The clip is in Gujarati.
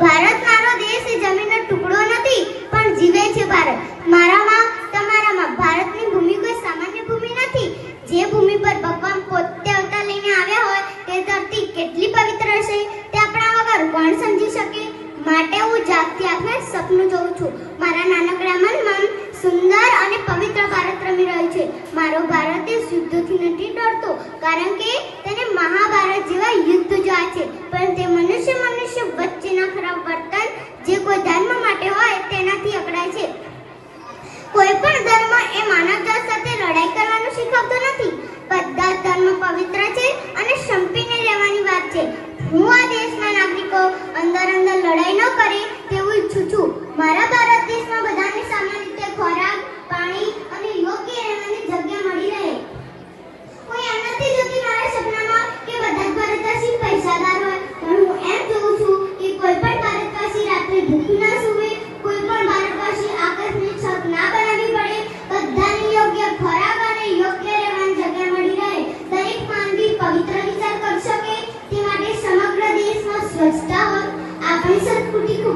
ભારત મારો દેશ એ જમીનનો ટુકડો નથી, પણ જીવે છે ભારત. મારામાં, તમારામાં, ભારતની ભૂમિ કોઈ સામાન્ય ભૂમિ નથી. જે ભૂમિ પર ભગવાન પોતે અવતાર લઈને આવ્યા હોય, તે ધરતી કેટલી પવિત્ર હશે? તે આપણા વગર કોણ સમજી શકે? માટે હું જાગતી આખે સપનું જોઉં છું. મારા નાનકડા મનમાં સુંદર અને પવિત્ર ભારત રમી રહ્યું છે. મારો ભારત એ શુદ્ધથી નથી ડરતો, કારણ કે જે કોઈ ધર્મ માટે હોય તેનાથી અકળાય છે. કોઈ પણ ધર્મ फ़र्स्ट आवर आपने सर कुटी को